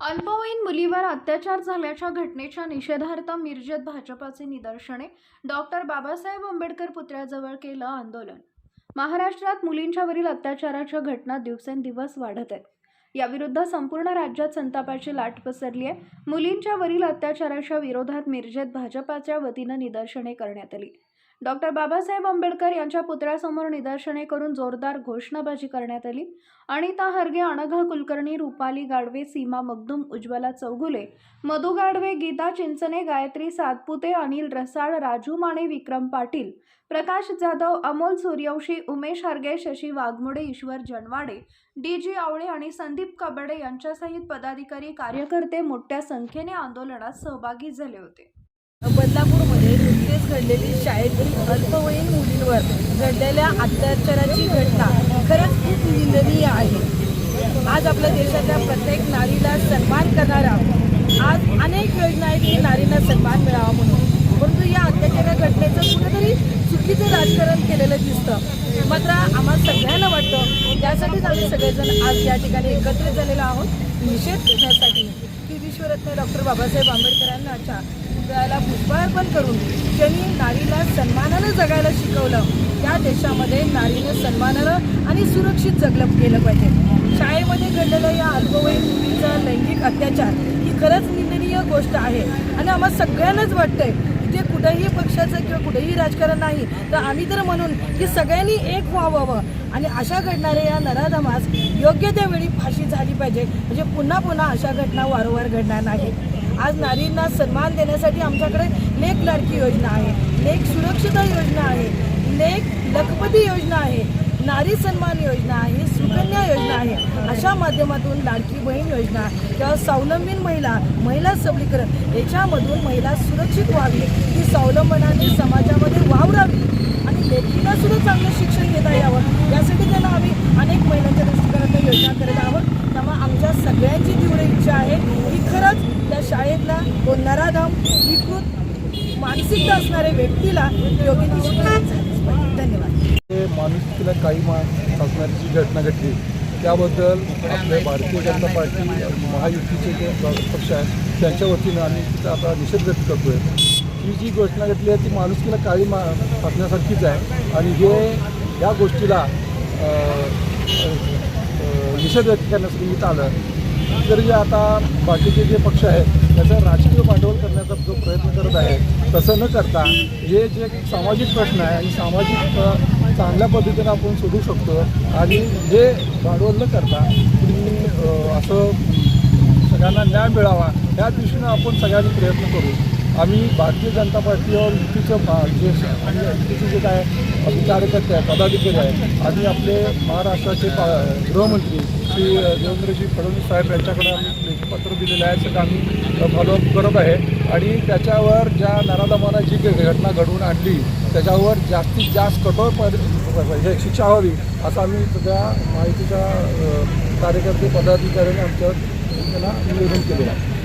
अल्पवयीन मुलीवर अत्याचार झाल्याच्या घटनेच्या निषेधार्थ मिरजेत भाजपाचे निदर्शने डॉक्टर बाबासाहेब आंबेडकर पुतळ्याजवळ केलं आंदोलन. महाराष्ट्रात मुलींच्यावरील अत्याचाराच्या घटना दिवसेंदिवस वाढत आहेत. याविरुद्ध संपूर्ण राज्यात संतापाची लाट पसरली आहे. मुलींच्यावरील अत्याचाराच्या विरोधात मिरजेत भाजपाच्या वतीनं निदर्शने करण्यात आली. डॉक्टर बाबासाहेब आंबेडकर यांच्या पुतळ्यासमोर निदर्शने करून जोरदार घोषणाबाजी करण्यात आली. अनिता हरगे अनघा कुलकर्णी रुपाली गाडवे सीमा मगदुम उज्ज्वला चौगुले मधु गाडवे गीता चिंचने गायत्री सातपुते अनिल रसाळ राजू माने विक्रम पाटील प्रकाश जाधव अमोल सूर्यवंशी उमेश हरगे शशी वाघमोडे ईश्वर जनवाडे डी जी आवळे आणि संदीप कबडे यांच्यासहित पदाधिकारी कार्यकर्ते मोठ्या संख्येने आंदोलनात सहभागी झाले होते. बदलापूरमध्ये नुकतेच घडलेली शाळेतील अल्पवयीन मुलींवर घडलेल्या अत्याचाराची घटना खरंच खूप निंदनीय आहे. आज आपल्या देशातल्या प्रत्येक नारीला सन्मान करणारा आज अनेक योजना आहेत की नारीला सन्मान मिळावा म्हणून. परंतु या अत्याचार घटनेचं कुठेतरी चुकीचं राजकारण केलेलं दिसतं. मात्र आम्हाला सगळ्यांना वाटतं त्यासाठीच आम्ही सगळेजण आज या ठिकाणी एकत्रित झालेलो आहोत. निषेध करण्यासाठी की विश्वरत्न डॉक्टर बाबासाहेब आंबेडकरांनाच्या पुतळ्याला पुष्पार्पण करून ज्यांनी नारीला सन्मानानं जगायला शिकवलं. त्या देशामध्ये नारीनं सन्मानानं आणि सुरक्षित जगलं गेलं पाहिजे. शाळेमध्ये घडलेलं या अल्पवयीन मुलीचा लैंगिक अत्याचार ही खरंच निंदनीय गोष्ट आहे. आणि आम्हाला सगळ्यांनाच वाटतंय जे कुठेही पक्षाचं किंवा कुठेही राजकारण नाही तर आम्ही तर म्हणून की सगळ्यांनी एक व्हावं. आणि अशा घडणाऱ्या या नराधमास योग्य त्यावेळी फाशी झाली पाहिजे. म्हणजे पुन्हा पुन्हा अशा घटना वारंवार घडणार नाही आज नारींना सन्मान देण्यासाठी आमच्याकडे लेख लाडकी योजना आहे. लेख सुरक्षिता योजना आहे. लेख लखपती योजना आहे. नारी सन्मान योजना आहे. सुकन्या योजना आहे. अशा माध्यमातून लाडकी बहीण योजना किंवा स्वावलंबीन महिला महिला सबलीकरण याच्यामधून महिला सुरक्षित व्हावी. ती स्वावलंबनाने समाजामध्ये वावरावी आणि लेखीला सुद्धा चांगलं शिक्षण घेता यावं यासाठी त्यांना आम्ही अनेक महिलांच्या दृष्टिकोनातून योजना करत आहोत त्यामुळे आमच्या सगळ्यांची तीव्र इच्छा आहे की खरंच त्या शाळेतला तो नराधाम विकृत मानसिकता असणाऱ्या व्यक्तीला योग्य ती धन्यवाद. माणुसकीला काही मा असणारी जी घटना घडली त्याबद्दल आपल्या भारतीय जनता पार्टी महायुतीचे जे पक्ष आहेत त्यांच्या वतीनं आम्ही तिथं आता निषेध व्यक्त करतो आहे ही जी घोषणा घडली आहे ती माणुसकीला काळी मा असण्यासारखीच आहे. आणि हे या गोष्टीला निषेध व्यक्त करण्यासाठी इथं आलं तरी जे आता बाकीचे जे पक्ष आहेत त्याचं राजकीय भांडवल करण्याचा जो प्रयत्न करत आहे तसं न करता हे जे सामाजिक प्रश्न आहे आणि सामाजिक चांगल्या पद्धतीनं आपण सोडू शकतो आणि हे भांडवल न करता तुम्ही असं सगळ्यांना न्याय मिळावा या दृष्टीनं आपण सगळ्यांनी प्रयत्न करू. आम्ही भारतीय जनता पार्टीवर युतीचं जे आणि युतीचे जे काय आपले कार्यकर्ते आहेत पदाधिकारी आहेत आणि आपले महाराष्ट्राचे पा गृहमंत्री श्री देवेंद्रजी फडणवीस साहेब यांच्याकडे आम्ही लेखपत्र दिलेलं आहे सगळं आम्ही फॉलोअप करत आहे. आणि त्याच्यावर ज्या नराधमानं जी काही घटना घडवून आणली त्याच्यावर जास्तीत जास्त कठोर हे शिक्षा व्हावी असं आम्ही सगळ्या माहितीच्या कार्यकर्ते पदाधिकाऱ्यांनी आमच्यावर त्यांना निवेदन केलेलं आहे.